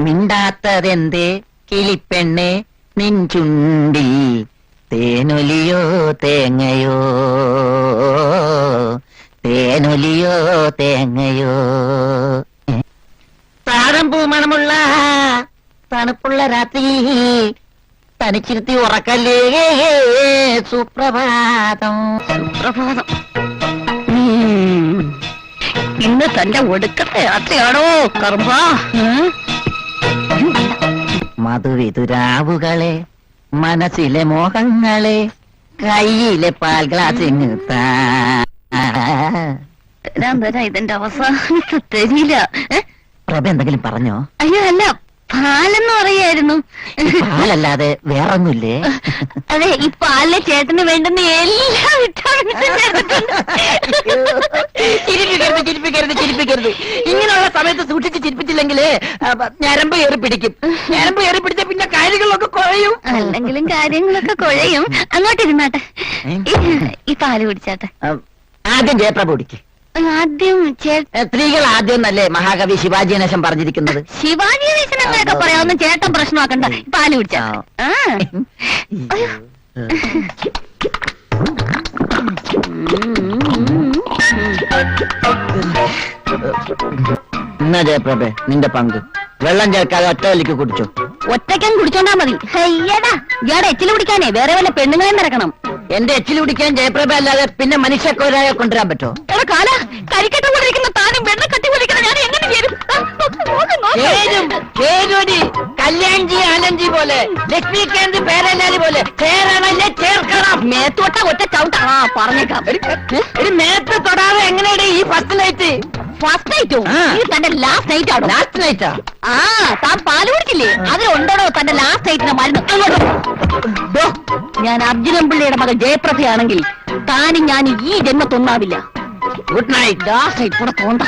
മിണ്ടാത്തതെന്തേ? കിളിപ്പെണ്ണെ നെഞ്ചുണ്ടി. തേനൊലിയോ തേങ്ങയോ? തേനൊലിയോ തേങ്ങയോ? താഴം പൂമണമുള്ള തണുപ്പുള്ള രാത്രി. തനിച്ചിരുത്തി ഉറക്കല്ലേ? സുപ്രഭാതം. സുപ്രഭാതം. ഇന്ന് തന്റെ ഒടുക്കത്തെ രാത്രിയാണോ കർമ്മ? മധുവിതുരാവുകളെ മനസ്സിലെ മോഹങ്ങളെ കയ്യിലെ പാൽ ഗ്ലാസ് താ തരാൻ തരാ ഇതിന്റെ അവസാനത്തെ തരില്ല പ്രഭ എന്തെങ്കിലും പറഞ്ഞോ? അയ്യോ അല്ല പാലെന്ന് പറയായിരുന്നു പാലല്ലാതെ വേറൊന്നുമില്ലേ? അതെ ഈ പാലിലെ ചേട്ടന് വേണ്ടുന്ന എല്ലാ ചിരിപ്പിക്കരുത് ചിരിപ്പിക്കരുത് ചിരിപ്പിക്കരുത്. ഇങ്ങനെയുള്ള സമയത്ത് സൂക്ഷിച്ച് ചിരിപ്പിച്ചില്ലെങ്കിൽ ഞരമ്പ് ഏറി പിടിക്കും. ഞരമ്പ് ഏറി പിടിച്ച പിന്നെ കാര്യങ്ങളൊക്കെ കുഴയും. അല്ലെങ്കിലും കാര്യങ്ങളൊക്കെ കുഴയും. അങ്ങോട്ടിരുന്നാട്ടെ. ഈ- ഈ പാൽ കുടിച്ചാട്ടെ. ആദ്യം ജയപ്രഭ കുടിക്കും. ആദ്യം സ്ത്രീകൾ ആദ്യം എന്നല്ലേ മഹാകവി ശിവാജി നേശം പറഞ്ഞിരിക്കുന്നത്? ശിവാജി അങ്ങനെയൊക്കെ പറയാവുന്ന ചേട്ടൻ പ്രശ്നമാക്കണ്ട. പാൽ കുടിച്ചാ. എന്നാ ജയപ്രഭേ നിന്റെ പങ്ക്. വെള്ളം ചേർക്കാതെ ഒറ്റ വലിക്ക് കുടിച്ചു. ഒറ്റയ്ക്കും കുടിച്ചോണ്ടാ മതി. അയ്യടാ ഇയാടെ എച്ചിൽ കുടിക്കാനേ. വേറെ വല്ല പെണ്ണുങ്ങളെ നിറക്കണം. എന്റെ എച്ചിൽ കുടിക്കാൻ ജയപ്രഭ അല്ലാതെ പിന്നെ മനുഷ്യക്കോരായ കൊണ്ടുവരാൻ പറ്റോ? എടാ കാല. കരിക്കട്ട കല്യാൺജി ആനന്ദ്ജി പോലെ ലക്ഷ്മികാന്ത് പേരല്ലാരി പോലെ ചേരണല്ലേ ചേർക്കണം. മേത്തോട്ട ഒറ്റ ചവിട്ട. ആ പറഞ്ഞേക്കാം. ഒരു മേത്ത് തൊടാതെ എങ്ങനെയാണ് ഈ ഫസ്റ്റ് നൈറ്റ് ഫസ്റ്റ് നൈറ്റോ തന്റെ ലാസ്റ്റ് നൈറ്റ് ആണോ? ലാസ്റ്റ് നൈറ്റാ ആ. താൻ പാൽ കുടിച്ചില്ലേ അതിലുണ്ടോ തന്റെ ലാസ്റ്റ് നൈറ്റിന്റെ മരുന്ന്? അങ്ങോട്ട്. ദോ, ഞാൻ അർജുനൻ പിള്ളയുടെ മകൻ ജയപ്രഭയാണെങ്കിൽ താനും ഞാൻ ഈ ജന്മത്തൊന്നാവില്ല. ഗുഡ് നൈറ്റ് ലാസ്റ്റ് നൈറ്റ് കൂടെ തോണ്ട